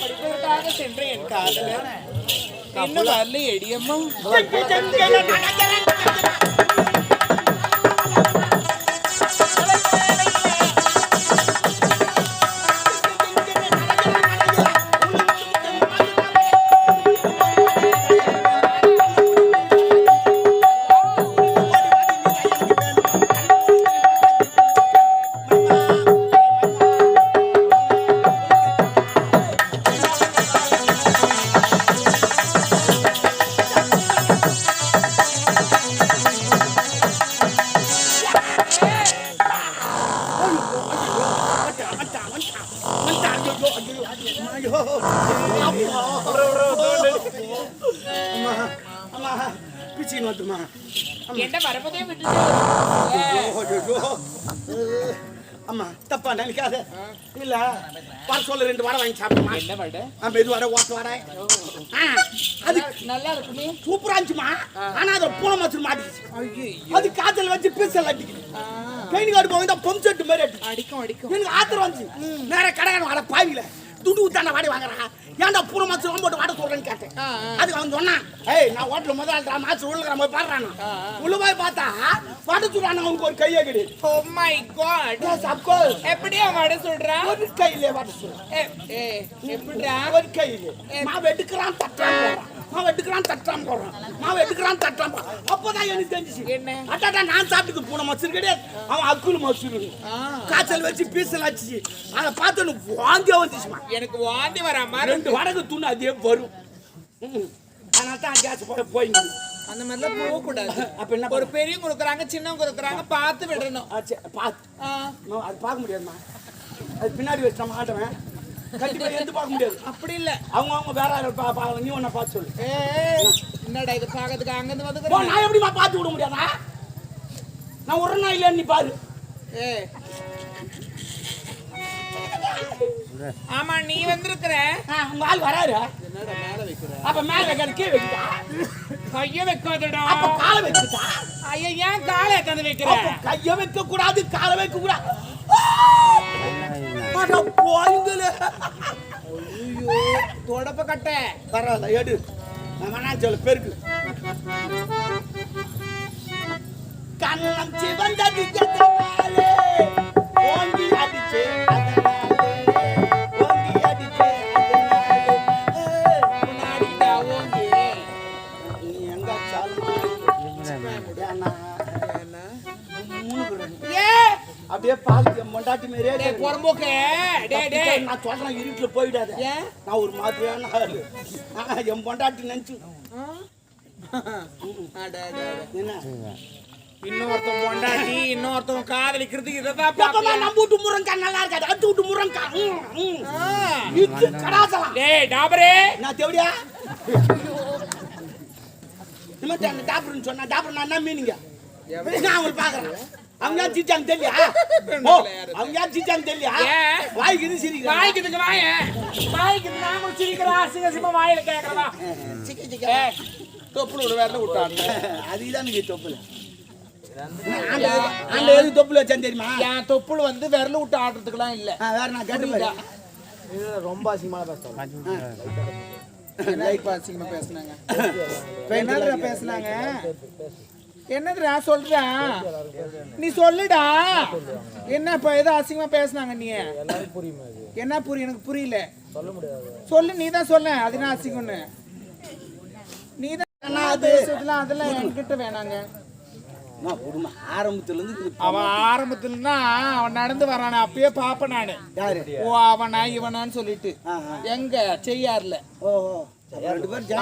படிப்பதற்காக சென்ற என் காதலர் இன்னும் வரல எடியம்மா அம்மா தப்பா நினைக்காத. இல்ல வர சொல்ல ரெண்டு வடை வாங்கி சாப்பிடுமா? என்ன வடை? ஆ, மெது வடை ஓட்டு வடை. அது நல்லா இருக்குமே. சூப்பரா இருந்துச்சுமா? ஆனா அதை பூனை மாசம் மாட்டிக்கிச்சு. அது காத்துல வச்சு பீசல் அடிக்குது. பெயின் கார்டு போக பம்ப் செட்டு மாதிரி அடிக்கும் அடிக்கும். எனக்கு ஆத்திரம் வந்துச்சு. நேர கடைக்காரன் வடை பாவில துண்டு ஊத்தான வாடி வாங்குறா ஏன்டா பூனை மாசம் போட்டு வாட சொல்றேன்னு கேட்டேன். அதுக்கு அவன் சொன்னான் ஏய் நான் ஹோட்டல் முதலாளி மாசம் உள்ள போய் பாடுறானா உள்ள போய் பார்த்தா வடை சொல்றான் அவனுக்கு ஒரு கையே கிடையாது ஓ my god Yes, of course. எப்படி அவன் வடை சொல்றான் ஒரு கையிலே வடை சொல்றான் ஏ, எப்படிடா? ஒரு கையிலே. மாவு எடுக்கிறான் தட்டான் மாவு எடுக்கிறான் தட்டான் போறான் மாவு எடுக்கிறான் போறான் அப்பதான் எனக்கு தெரிஞ்சுச்சு. என்ன? அட்டாடா நான் சாப்பிட்டுக்கு பூனை மசூர் கிடையாது. அவன் அக்குள் மசூர். காய்ச்சல் வச்சு பீசல் அடிச்சு அதை பார்த்து வாந்தியா வந்துச்சுமா. எனக்கு வாந்தி வரா மாதிரி ரெண்டு வடகு துணி அதே வரும். அதனால தான் கேஸ் போட போயிங்க. அந்த மாதிரிலாம் போக கூடாது அப்ப என்ன ஒரு பெரியவங்க கொடுக்குறாங்க சின்னவங்க கொடுக்குறாங்க பார்த்து விடணும். ஆச்சு பார்த்து. அது பார்க்க முடியாதுமா. அது பின்னாடி வச்சு நம்ம ஆட்டவன் கண்டிப்பா எந்த பார்க்க முடியாது. அப்படி இல்ல. அவங்க அவங்க வேற யாரை பா பா நீ ஒன்ன பார்த்து சொல்லு. என்னடா இது பாக்கிறதுக்கு அங்கிருந்து போ, வந்து நான் எப்படிமா பார்த்து விட முடியாதா? நான் ஒரு நாள் இல்லைன்னு நீ பாரு. ஏ ஆமா நீ வந்திருக்கிற. உங்க ஆள் வராரு. என்னடா மேல வைக்கிற? அப்ப மேல வைக்கிற கீழே வைக்கிட்டா கைய வைக்காதடா. அப்ப காலை வச்சுட்டா ஐயா ஏன் காலை எத்தாந்து வைக்கிற? அப்ப கைய வைக்க கூடாது காலை வைக்க கூடாது அட போய்ங்களே ஐயோ தொடப்ப கட்ட. பரவாயில்ல எடு. நான் வேணா சொல்ல பெருக்கு. கண்ணம் சிவந்தது எதனாலே? ஓங்கி அடிச்சே அப்படியே பால் மொண்டாட்டி மாதிரியே டேய். பொறம்போக்கே. டேய் டேய். நான் சொல்றேன் இருட்டுல போயிடாத. நான் ஒரு மாதிரியான ஆளு. என் பொண்டாட்டி நினைச்சு. இன்னொருத்தன் பொண்டாட்டி இன்னொருத்தன் காதலிக்கிறதுக்கு இததான் எப்பமா பாப்பியா? நம்ம வீட்டு முருங்கா நல்லா இருக்காது. அடுத்து வீட்டு முருங்கா. இது கடாசலாம். டேய் டாபரே. நான் தேவடியா? நிமிடம் அந்த சொன்னா டாக்டர் நான் என்ன மீனிங்க? நான் அவங்க பாக்குறேன் அவங்க யார் ஜிச்சாங்க தெரியலையா ஓ அவங்க யார் ஜிச்சாங்க தெரியலையா ஏன்? வாய்க்கு இது சிரிக்கிறா வாய்க்கு இதுக்கு வாய வாய்க்கு இது நாம சிரிக்கிறா அசிங்க சிம்ம வாயில கேக்குறதா சிக்க சிக்க தொப்புல விட வேற விட்டாங்க அதுதான் எனக்கு தொப்புல ஆண்ட ஆண்ட எதுக்கு தொப்புல வச்சான் தெரியுமா என் தொப்புள் வந்து விரல விட்டு ஆடுறதுக்குலாம் இல்ல வேற நான் கேட்டு பாரு லைக் அசிங்கமா பேசுனாங்க பேசுனாங்க என்னதுடா சொல்றா நீ சொல்லுடா. என்ன இப்ப ஏதோ அசிங்கமா பேசுனாங்க நீ? என்ன புரியும் எனக்கு புரியல. சொல்லு நீ தான் சொல்ல. அது என்ன அசிங்கம்னு? நீ தான் பேசுறதுலாம் அதெல்லாம் என்கிட்ட வேணாங்க. அவன் ஆரம்பத்துல அவன் நடந்து வரானே? அப்பயே பாப்பேன் நானு. ஓ அவனா இவனான்னு சொல்லிட்டு. எங்க? செய்யார்ல. ஓ.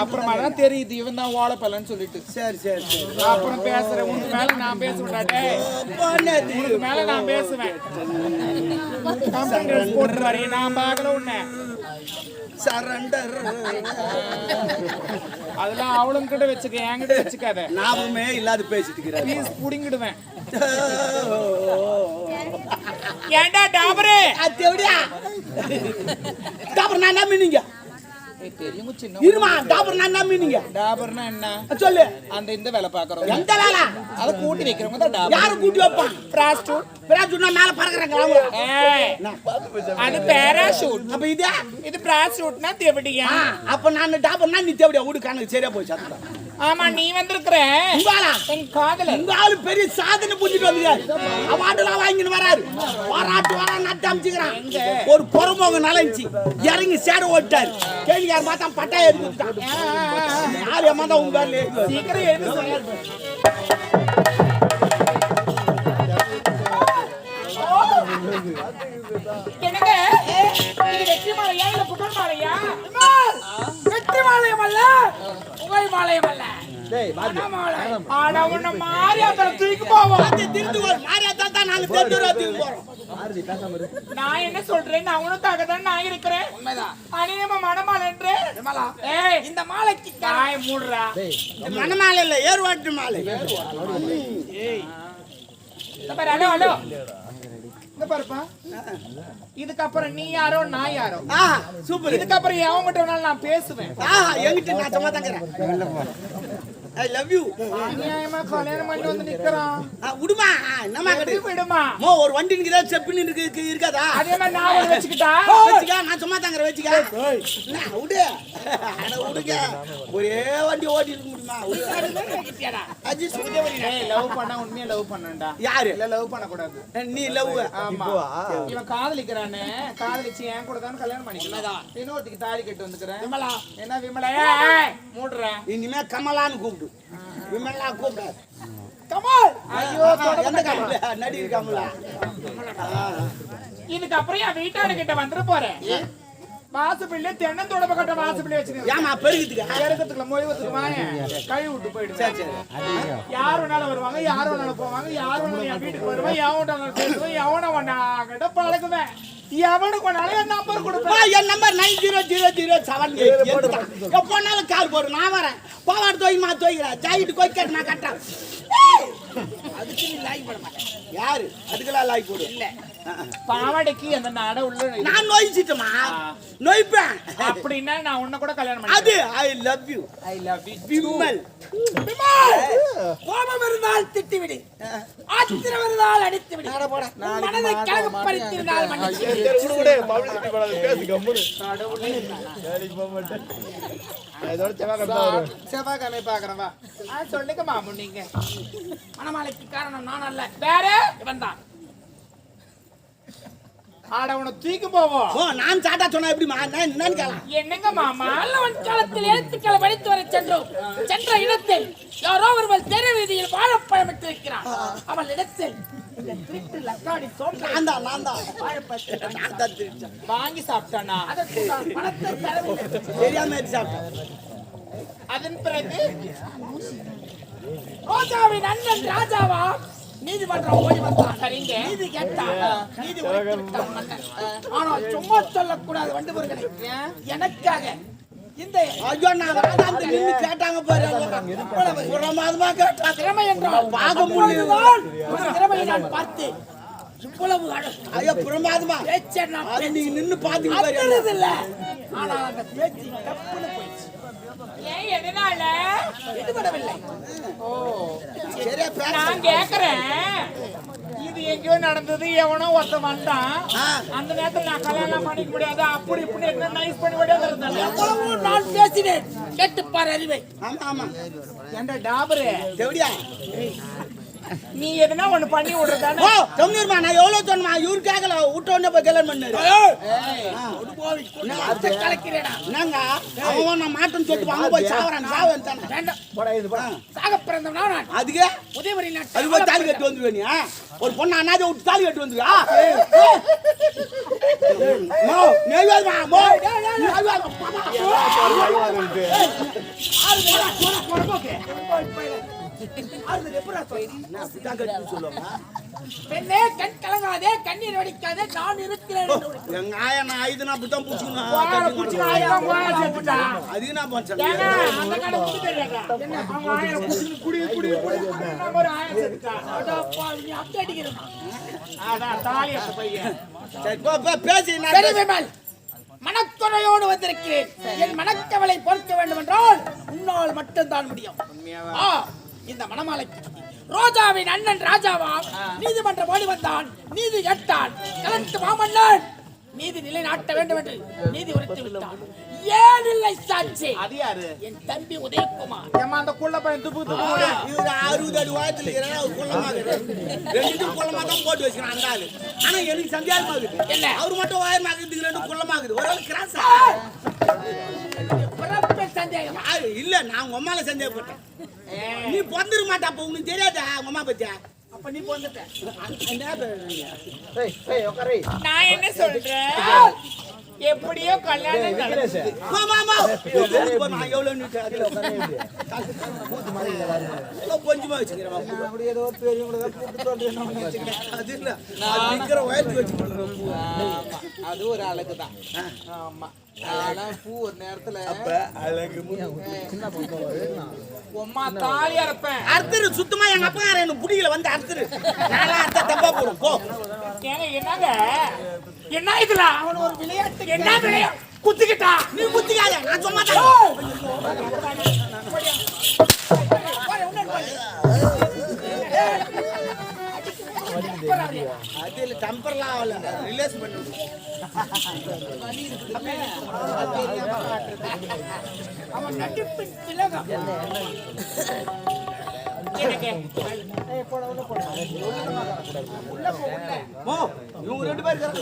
அப்புறமா தான் தெரியுது இவன் தான் ஓலப்பலன்னு சொல்லிட்டு. சரி சரி சரி. அப்புறம் பேசுறேன். உனக்கு மேல நான். போனது. உனக்கு மேல நான் பேசுவேன். கம்பெனி ட்ரெஸ் போட்டு வரீங்க நான் பார்க்கல உன்னை. சரண்டர். அதெல்லாம் அவளும் கிட்ட வச்சுக்க என்கிட்ட வச்சுக்காத. ஞாபகமே இல்லாத பேசிட்டு இருக்கிறாரு பீஸ் புடிங்கிடுவேன். ஏன்டா டாபரே? அது எப்படியா? அப்புறம் நான் என்ன மீனிங்க? பெரியவங்க சின்ன இருமா டாபர் நான் என்ன மீனிங்க? டாபர்னா என்ன? சொல்லு. அந்த இந்த வேலை பாக்குறோம் எந்த வேலை? அதை கூட்டி வைக்கிறவங்க தான் டாபர். யாரு கூட்டி வைப்பான்? பிராஸ்டூட் மேல பறக்குறாங்க அவங்க அது பேராஷூட் அப்ப இது? இது பிராஸ்டூட்னா தேவடியா? அப்ப நான் டாபர்னா நீ தேவடியா? வீடு கணக்கு சரியா போய் சத்தம் ஆமா நீ வந்திருக்கிற. என் காதலர். உங்க ஆளு பெரிய சாதனை புரிஞ்சுட்டு வந்துருக்காரு அவார்டுலாம் வாங்கின்னு வராரு. பாராட்டு வரா நட்டு அமைச்சுக்கிறான். ஒரு பொறம்போங்க நலஞ்சி. இறங்கி சேர ஓட்டாரு கேள்வி யார் பார்த்தா பட்டாய எடுத்துட்டான் யார் ஏமாந்தா உங்க சீக்கிரம் எழுந்து என்னங்க? வெற்றி மாலையா இல்ல புகழ் மாலையா வெற்றி மாலையம் அல்ல. புகழ் மாலையம் அல்ல மணமாலை. ஆனா உன்னை அப்புறம் தூக்கி போவோம். ஒரு மாதிரியா தான் நாங்க தெரிஞ்சு போறோம். நான் என்ன சொல்றேன்? நான் உனக்காக தான் நான் இருக்கிறேன். அநியம மணமாலை என்று? ஏய் இந்த மாலைக்கு காய் மூடுறா. மணமாலை இல்ல ஏர்வாட்டு மாலை. ஹலோ ஹலோ இந்த பாருப்பா. இதுக்கப்புறம் நீ யாரோ நான் யாரோ? சூப்பர். இதுக்கப்புறம் எவன் மட்டும் வேணாலும் நான் பேசுவேன். ஆஹா எங்கிட்ட நான் சும்மா தாங்கிறேன் ஐ லவ் யூ அநியாயமா கல்யாணம் பண்ணி வந்து நிக்கிறான். விடுமா? என்னமா கிடையாது விடுமா? மோ ஒரு வண்டி நிக்குதா செப்புன்னு இருக்கு இருக்கு- இருக்காதா? அதே மாதிரி நான் ஒண்ணு வச்சுக்கிட்டா? வச்சுக்க நான் சும்மா தாங்கிற வச்சுக்க. என்ன, விடு. அட விடுங்க. ஒரே வண்டி ஓட்டி இருக்க முடியுமா? விடு. அஜித் ஏய் லவ் பண்ணா உண்மையா லவ் பண்ணண்டா யாரு? இல்ல லவ் பண்ண கூடாது நீ லவ் ஆமா. இவன் காதலிக்கிறானே. காதலிச்சு என் கூட தான் கல்யாணம் பண்ணிக்கலாம் இன்னொருத்திக்கு தாலி கட்டு வந்துக்கிறேன். விமலா. என்ன விமலா? ஏய், ஏய், மூடுறேன். இனிமே கமலான்னு கூப்பிடு. விமலா கூப்பிடாது கமால் ஐயோ எந்த கமலா நடிகர் கமலா இதுக்கப்புறம் என் வீட்டாரு கிட்ட வந்துட போறேன். வாசப்பிள்ளை தென்னந்தோட பக்கட்ட வாசப்பிள்ளை வச்சிருக்கேன் ஏமா பெருகுதுக்கா இறக்கத்துக்குள்ள மொழிவத்துக்கு வாங்க கழுவி விட்டு போயிடுவேன். யார் வேணாலும் வருவாங்க யார் வேணாலும் போவாங்க யார் வேணாலும் என் வீட்டுக்கு வருவேன் எவன் பேசுவேன் எவனை ஒன்னாகிட்ட பழகுவேன். எவனுக்கு வேணாலும் என் நம்பர் கொடுப்பேன். என் number nine zero zero zero seven எப்போனாலும் கால் போடு நான் வரேன். பாவாடு தோய்மா தோய்கிறேன் ஜாயிட்டு கோய் கேட்டு நான் கட்டுறேன். அதுக்கு நீ லாய்க் பண்ண மாட்டேன். யாரு? அதுக்கெல்லாம் லாய்க் போடு. இல்ல. பாவாடைக்கு அந்த நட உள்ள நான் நோய்ச்சிட்டமா நோய்ப்பேன். அப்படின்னா நான் உன்னை கூட கல்யாணம் பண்ணி அது I love you I love you Vimal. கோபம் இருந்தால் திட்டிவிடு. ஆத்திரம் இருந்தால் அடித்து விடு உன் மனதை கலகப்படுத்தினால் மன்னித்து விடு. செவ்வாய்க்கிழமை பாக்குறேன் வா. சொல்லுங்க மாமு நீங்க. மணமாலைக்கு காரணம் நான் அல்ல. வேற? இவன் தான். ஆட உன தூக்கி போவோம் ஓ நான் சாட்டா சொன்னா எப்படிமா நான் என்னன்னு கேளலாம் என்னங்க மாமா? நல்லவன் காலத்தில் எழுத்துக்களை படித்து வர சென்றோம் சென்ற இடத்தில் யாரோ ஒருவர் தெரு வீதியில் வாழைப்பழம் விட்டிருக்கிறான் அவள் இடத்தில் வாங்கி சாப்பிட்டானா? தெரியாம அதன் பிறகு ரோஜாவின் அண்ணன் ராஜாவா? நீதிமன்றம் ஓடி வந்தான். சரிங்க. நீதி கேட்டான். நீதி ஆனால் சும்மா சொல்லக்கூடாது வண்டுபுரங்களை எனக்காக. இந்த ஐயோ நான் வேதாந்த நின்னு கேட்டாங்க பாரு ஒரு மாதமா கேட்டா? திறமை என்றால். இப்பொழுதுதான் உன் திறமையை நான் பார்த்தேன். இவ்வளவு ஐயோ பிரமாதமா பேச்சை நான் நீங்க நின்னு பாத்துக்கு பாரு. பேசுறது இல்ல. ஆனால் அந்த பேச்சு தப்புன்னு போயிடுச்சு. ஏன் எதனால? ஈடுபடவில்லை ஓ. சரியா பேச. நான் கேக்குறேன். இது எங்கேயோ நடந்தது எவனோ ஒருத்தன் வந்தான். அந்த நேரத்துல நான் கல்யாணம் பண்ணிக்க முடியாது. அப்படி இப்படி என்ன நைஸ் பண்ணி இருந்தாங்க எவ்வளவு நான் பேசினேன். கேட்டுப்பார் அறிவை. ஆமா ஆமா. ஏன்டா டாபரு? எப்படியா? நீ எதுனா ஒண்ணு பண்ணி விடுறதானே? தமிழ்மா நான் எவ்வளவு சொன்னமா இவரு கேட்கல விட்ட உடனே போய் கல்யாணம் பண்ணாரு. அத்தை கலக்கிறேடா. என்னங்க? அவன் நான் மாட்டேன்னு சொல்லிட்டு வாங்க போய் சாவறான். சாவன் தானே வேண்டாம். சாக பிறந்தவனா நான் அதுக்கு? உதயவரி அது போய் தாலி கட்டி வந்துருவேன் நீ ஒரு பொண்ணு அண்ணாத விட்டு தாலி கட்டி நெய்வாதமா மோ பெண்ணே கண் கலங்காதே கண்ணீர் வடிக்காதே நான் இருக்கிறேன் எங்க ஆயா நான் புத்தம் ஏங்க, அந்த கடை குடி குடி, ஒரு ஆயிரம் அடிக்கிறேன் மனக்குறையோடு வந்திருக்கிறேன். என் மனக்கவலை பொறுக்க வேண்டும் என்றால் உன்னால் மட்டும்தான் முடியும். இந்த மணமாலைக்கு ரோஜாவின் அண்ணன் ராஜாவா நீதிமன்றம் ஓடி வந்தான் நீதி கேட்டான் கலந்து மாமன்னன் நீதி நிலைநாட்ட வேண்டும் என்று நீதி உரைத்து விட்டான் ஏன் இல்லை சாட்சி அது யாரு என் தம்பி உதயகுமார் ஏமா அந்த குள்ள பையன் துப்பு துப்பு இவரு அறுபது அடி உயரத்துல இருக்கிறாரு, அவர் குள்ளமா. ரெண்டு குள்ளமா தான் போட்டு வச்சுக்கிறான் அந்த ஆளு. ஆனா எனக்கு சந்தேகமா இருக்குது. என்ன? அவர் மட்டும் உயரமா இருக்குது, ரெண்டு குள்ளமா இருக்குது. ஒரு ஆளு கிராஸா? சந்தேகமா? இல்ல நான் உங்க அம்மால சந்தேகப்பட்டேன். நீ பொந்துட மாட்டா அப்ப உனக்கு தெரியாதா? உங்க அம்மா பத்தியா? அப்ப நீ போந்துட்ட நான் என்ன சொல்றேன்? எப்படியோ கல்யாணம் நடந்துச்சு நான் எவ்வளவு கொஞ்சமா வச்சுக்கிறேன் அப்படி ஏதோ வச்சுக்கிறேன். அது இல்ல. அது நிக்கிற உயரத்துக்கு வச்சுக்கிறேன் அது ஒரு அழகு தான். ஆமா. பூ ஒரு நேரத்துல உம்மா தாலி அறுப்பேன். அறுத்துரு சுத்தமா எங்க அப்பா எனக்கு பிடிக்கல வந்து அறுத்துரு. நல்லா அறுத்தா தப்பா போடும். போ. ஏங்க என்னங்க? என்ன இதுல? அவன் ஒரு விளையாட்டு என்ன விளையாட்டு குத்திக்கிட்டா? நீ குத்திக்காத நான் சும்மா தான். அது இல்ல டெம்பர்லாம் ஆகல. ரிலேஸ் பண்ணு. அவன் நடிப்பின் இவங்க ரெண்டு பேர் இருக்காங்க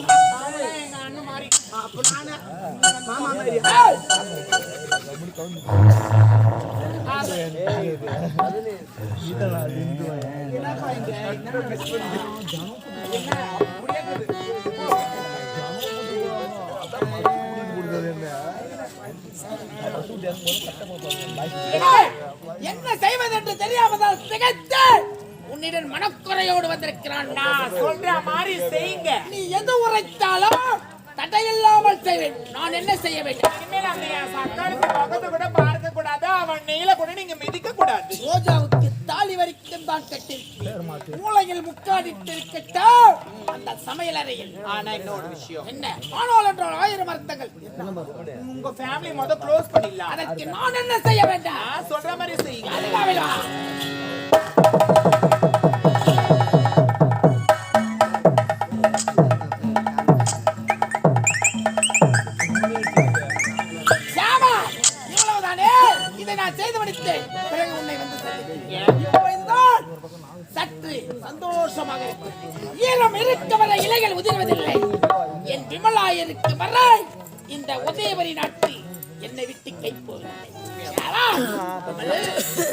எங்க அண்ணன் மாறி அப்ப நானு மாமா மாதிரி ஏய், என்ன செய்வதென்று தெரியாமதான் திகைத்து உன்னிடம் மனக்குறையோடு வந்திருக்கிறான். நான் சொல்ற மாதிரி செய்யுங்க. நீ எது உரைத்தாலும் தடையில்லாமல் செய்வேன். நான் என்ன செய்ய வேண்டும்? இனிமேல் அந்த சக்காரத்து பக்கத்தை கூட பார்க்க கூடாது அவன் நீல கூட நீங்க மிதிக்க கூடாது ரோஜாவுக்கு தாலி வரைக்கும் தான் கட்டிருக்கிறேன் மூளையில் அந்த சமையல் அறையில் ஆனா இன்னொரு விஷயம்? என்ன? ஆனால் என்றால் ஆயிரம் அர்த்தங்கள். உங்க ஃபேமிலி முத க்ளோஸ் பண்ணிடலாம். அதற்கு நான் என்ன செய்ய வேண்டாம்? நான் சொல்ற மாதிரி செய்யுங்க. நான் செய்து முடித்தேன். பிறகு உன்னை வந்து சற்று சந்தோஷமாக. ஈரம் இருக்க வரை இலைகள் உதிர்வதில்லை என் விமலா வரை இந்த உதயவரி நாட்டு என்னை விட்டு கை போவதில்லை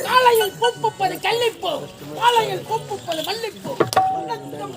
காலையில் பூப்புப்பது கள்ளிப்பூ மாலையில் பூப்புப்பது மல்லிப்பூ உனக்கும்